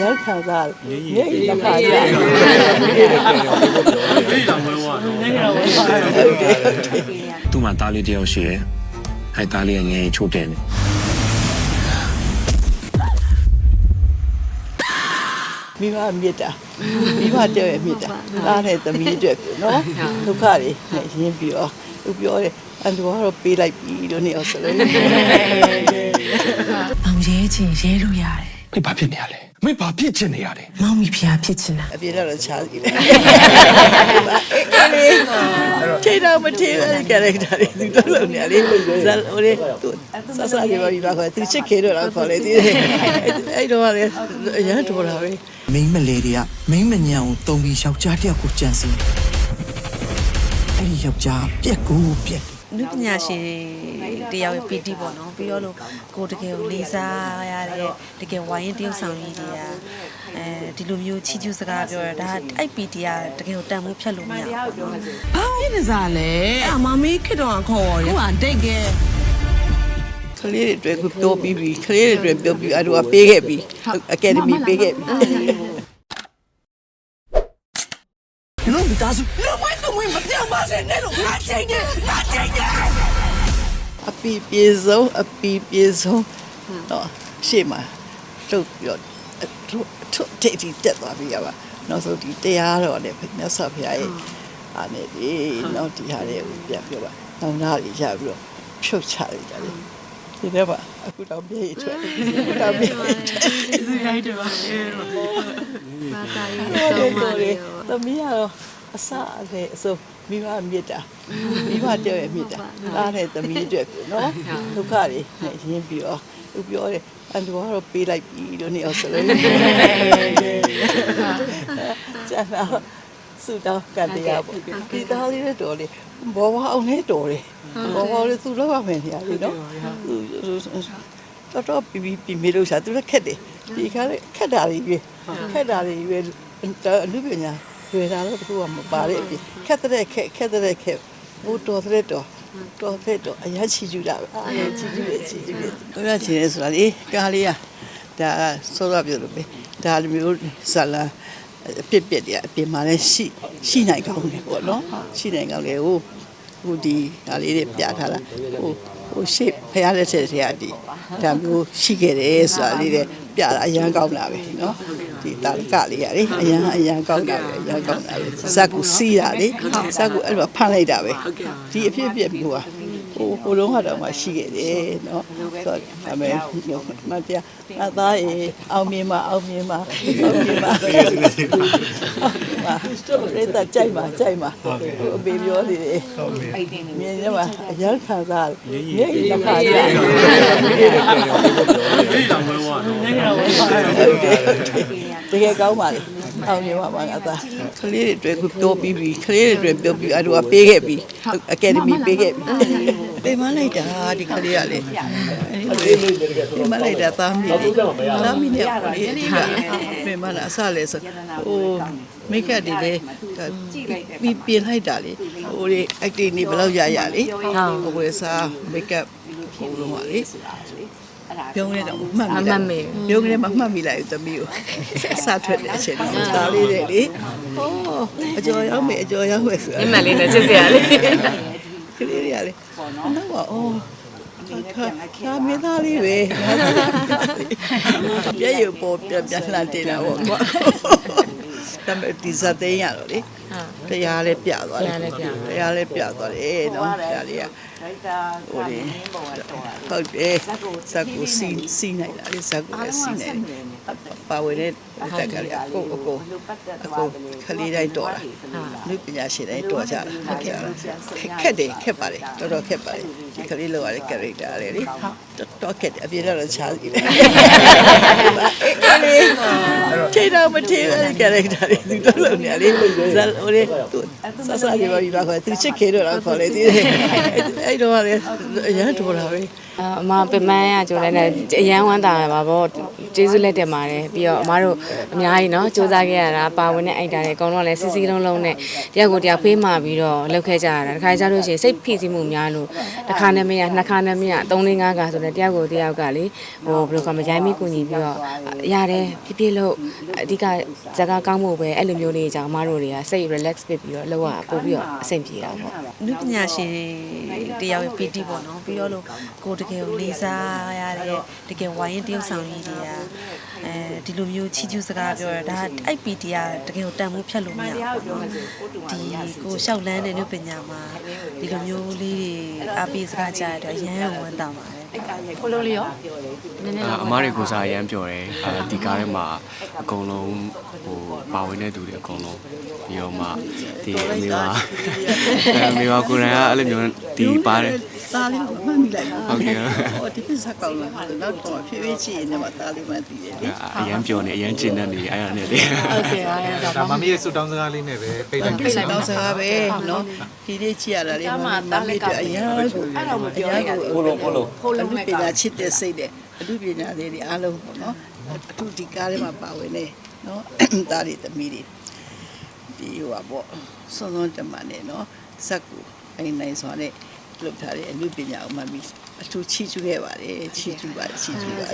ရောက်ခံစားတယ်ညိတ်ခါကြသူ့မှာတားလေးတစ်ယောက်ရှိတယ်။အဲတားလေးကငယ်ရင်ချိုးတယ်နေမိဘမေတ္တာမိဘတယောက်ရဲ့မေတ္တာသားနဲ့သမီးအတွက်ကိုနော်ဒုက္ခတွေနဲ့ရင်းပြီးတော့သူပြောတယ်အန်တူကတော့ပေးလိုက်ပြီလို့နေအောင်ဆိုလို့အောင်ရဲချင်ရဲလို့ရတယ်။မင်းဘာဖြစ်နေရလဲ။ မင်းဘာဖြစ်ချင်နေရလဲမောင်မီဖျားဖြစ်ချင်တာအပြေတော့ချားစီတယ်ချိန်တော့မထေးဘူးကရက်တာတွေသူတို့လုံးနေလေဇာဟိုလေသူဆဆကြီးပါပြီပါခေါ်သူချစ်ခေတော့ခေါ်လေဒီအဲ့တော့လေအရန်တော်လာပဲမိန်းမလေးတွေကမိန်းမညံကိုတုံပြီးယောက်ျားတစ်ယောက်ကိုကြံစီအဲ့ဒီယောက်ျားပြက်ကူပြက်နုပညာရှင် တယောက်ရဲ့ပီတိပေါ့နော်ပြီးတော့လို့ကိုတကယ်ကိုလေးစားရတဲ့တကယ်ဝိုင်းရင်တရုပ်ဆောင်ကြီးတွေကအဲဒီလိုမျိုးချီးကျူးစကားပြောရတာအဲ့ပီတီကတကယ်ကိုတန်မိုးဖြတ်လို့မရဘူးပေါ့နော်ဘာဖြစ်နေစားလဲအမမေးခစ်တော့ခေါ်ရဟိုကတိတ်ကဲကလေးတွေအတွက်ကိုပြောပြီးပြီကလေးတွေအတွက်ပြောပြီးအဲ့တော့ပေးခဲ့ပြီအကယ်ဒမီပေးခဲ့ပြီဒီလိုမိသားစုလုံးဝတော့မပြောင်းပါစေနဲ့လို့ငါချိန်နေငါချိန်နေ အပီပြေဆုံးအပီပြေဆုံးတော့ရှေ့မှာလှုပ်ပြီးတော့ထုထုတိတ်တိတက်သွားပြီရပါနောက်ဆုံးဒီတရားတော်နဲ့မြတ်စွာဘုရားရဲ့အားနဲ့ဒီနောက်ဒီဟာတွေကိုပြန်ပြောပါနောက်နာတွေရပြီးတော့ဖြုတ်ချလိုက်ကြတယ်ဒီထဲမှာအခုတော့မြေကြီးထွက်အခုတော့မြေကြီးထွက်ဘာသာရေးဟုတ်တယ်ဆုံးပါတော်လေတယ်သမီးကတော့ အစအလေအစုံမိဘမေတ္တာမိဘတယောက်ရဲ့မေတ္တာသားနဲ့သမီးအတွက်ကိုနော်ဒုက္ခတွေနဲ့ရင်းပြီးတော့သူပြောတယ်အန်တူကတော့ပေးလိုက်ပြီလို့နေအောင်ဆိုလို့ကျန်တော့စူတော့ကတရားပေါ့ဒီသားလေးနဲ့တော်လေဘောဝအောင်နဲ့တော်တယ်ဘောဝလေးသူလောက်ရမယ်နေရာလေနော်တော်တော်ပြီးပြီးပြီးမေးလို့ရှာသူလည်းခက်တယ်ဒီခါလေးခက်တာလေးပဲခက်တာလေးပဲအလူပညာ ရွယ်တာတော့တခုကမပါတဲ့အပြင်ခက်တဲ့ခက်ခက်တဲ့ခက်ဘိုးတော်တဲ့တော်တော်တဲ့တော်အရင်ချီကျူတာပဲအားချီကျူတယ်ချီကျူတယ်ဘယ်မှာချီလဲဆိုတာလေကားလေးကဒါဆောရပြောလို့ပဲဒါလိုမျိုးဇာလာအပြစ်ပြက်တွေအပြင်မှာလည်းရှိရှိနိုင်ကောင်းတယ်ပေါ့နော်ရှိနိုင်ကောင်းတယ်ဟိုဟိုဒီဟာလေးတွေပြထားတာဟိုဟိုရှေ့ဖရားလက်ချက်တွေကဒီဒါမျိုးရှိခဲ့တယ်ဆိုတာလေးတွေပြတာအရန်ကောင်းတာပဲနော် ဒီတာလကလေးရလေအရန်အရန်ကောင်းတာပဲအရန်ကောင်းတာပဲဇက်ကူစီးတာလေဇက်ကူအဲ့လိုဖမ်းလိုက်တာပဲဒီအဖြစ်အပျက်မျိုးဟာ ဟိုဟိုလုံးကတော့မှရှိခဲ့တယ်နော်ဆိုတော့အမေမတရားအသားရေအောင်မြင်ပါအောင်မြင်ပါအောင်မြင်ပါပြည့်တဲ့ကြိုက်ပါကြိုက်ပါအပေပြောနေတယ်မြင်ရပါအရန်ခံစားတယ်ညိတ်ခါကြတကယ်ကောင်းပါလေအောင်မြင်ပါပါငါသားကလေးတွေအတွက်ကိုပြောပြီးပြီကလေးတွေအတွက်ပြောပြီးအဲ့တော့ပေးခဲ့ပြီအကယ်ဒမီပေးခဲ့ပြီ ပေးမလိုက်တာဒီကလေးကလေပေးမလိုက်တာသားမီးလေးသားမီးနဲ့ကိုလေးလေးကပေးမလာအဆလဲဆိုဟိုမိတ်ကတွေလေပြီးပြင်လိုက်တာလေဟိုလေအက်တီနေဘယ်လောက်ရရလေဟိုဝယ်စားမိတ်ကဟိုလုံးပါလေပြုံးနေတော့မှတ်မိလားပြုံးနေမှမှတ်မိလိုက်သမီးကိုအစားထွက်တဲ့အချိန်တော့ဒါလေးတွေလေဟောအကျော်ရောက်မယ်အကျော်ရောက်မယ်ဆိုတာအမှန်လေးနဲ့ချစ်စရာလေးကလေး တွေကလေတော့ပါအော်ခါမင်းသားလေးပဲပြည့်ရပေါ်ပြပြလှတင်တာပေါ့ကွာ ဒါပေမဲ့ဒီဇတ်သိန်းရတော့လေတရားလည်းပြသွားတယ်တရားလည်းပြသွားတယ်နော်တရားလေးကဟိုလေဟုတ်တယ်ဇက်ကိုစီစီနိုင်တာလေဇက်ကိုလည်းစီနိုင်တယ်ပါဝင်တဲ့တက်ကလေးအကိုအကိုအကိုခလေးတိုင်းတော်တာလူပညာရှင်တိုင်းတော်ကြတာဟုတ်ကဲ့ခက်တယ်ခက်ပါတယ်တော်တော်ခက်ပါတယ်ဒီခလေးလောက်ရတဲ့ character လေးလေတော် တော်ခက်တယ်အပြေတော့ချားစီတယ်ချိန်တော့မထေးဘူး character လေးသူတော်လုံးနေလေဇာဟိုလေသူဆဆကြီးပါပြီပါခေါ်သူချစ်ခေတော့ခေါ်လေဒီအဲ့တော့လေအရန်တော်လာပဲအမပင်မန်းရကြိုလဲနဲ့အရန်ဝမ်းသာပါဗော ကျေးဇူးလက်တင်ပါတယ်ပြီးတော့အမတို့အများကြီးเนาะစူးစမ်းခဲ့ရတာပါဝင်တဲ့အိုက်တာတွေအကုန်လုံးလည်းစီစီလုံးလုံးနဲ့တယောက်ကိုတယောက်ဖေးမှပြီးတော့လုပ်ခဲ့ကြရတာတခါကြလို့ရှိရင်စိတ်ဖိစီးမှုများလို့တစ်ခါနဲ့မရနှစ်ခါနဲ့မရသုံးလေးငါးခါဆိုတော့တယောက်ကိုတယောက်ကလေဟိုဘယ်လိုကမရိုင်းမိကူညီပြီးတော့ရတယ်ပြပြလို့အဓိကဇာကကောင်းမှုပဲအဲ့လိုမျိုးလေးကြောင့်အမတို့တွေကစိတ် relax ဖြစ်ပြီးတော့လောက်ရပို့ပြီးတော့အဆင်ပြေတာပေါ့ နုပညာရှင်တယောက်ရဲ့ပီတိပေါ့နော်ပြီးတော့လို့ကိုတကယ်ကိုလေးစားရတဲ့တကယ်ဝိုင်းရင်တယောက်ဆောင်ကြီးတွေက အဲဒီလိုမျိုးချီးကျူးစကားပြောရတာဒါအဲ့ပီတီကတကယ်ကိုတန်ဖိုးဖြတ်လို့မရဘူးပေါ့နော်ဒီကိုလျှောက်လန်းတဲ့နုပညာမှာဒီလိုမျိုးလေးတွေအပီစကားကြားရတော့ရမ်းဝမ်းသာပါတယ်ကိုလုံးလေးရောနည်းနည်းအမားတွေကိုစားရမ်းပြောတယ်အဲဒီကားထဲမှာအကုန်လုံးဟိုပါဝင်တဲ့သူတွေအကုန်လုံးပြီးတော့မှဒီအမေပါအမေပါကိုရန်ကအဲ့လိုမျိုးဒီပါတယ်သားလေးကိုမှတ်မိလိုက်ဟုတ်ကဲ့ဟောဒီပစ္စကောင်းလာတော့တော့ဖြည်းဖြည်းချင်းနေမှာသားလေးမှတည်တယ်လေအရန်ပြောနေအရန်ကျင်းနေနေအဲ့ဒါနဲ့တည်းဟုတ်ကဲ့အားရတော့ဒါမမီးရဲ့ဆူတောင်းစကားလေးနဲ့ပဲပိတ်လိုက်ပြလိုက်တော့စကားပဲနော်ဒီလေးကြည့်ရတာလေမမီးတော့အရင်အဲ့တော့မပြောရဘူးဘလိုဘလိုဘလိုပညာချစ်တဲ့စိတ်တဲ့အမှုပညာလေးတွေအားလုံးပေါ့နော်အထူးဒီကားထဲမှာပါဝင်နေနော်သားတွေသမီးတွေဒီဟိုပါပေါ့စွန်းစွန်းတမနဲ့နော်ဇက်ကူအိမ်နိုင်စွာနဲ့လုပ်ထားတဲ့အမှုပညာကိုမှပြီးအထူးချီးကျူးခဲ့ပါတယ်ချီးကျူးပါချီးကျူးပါ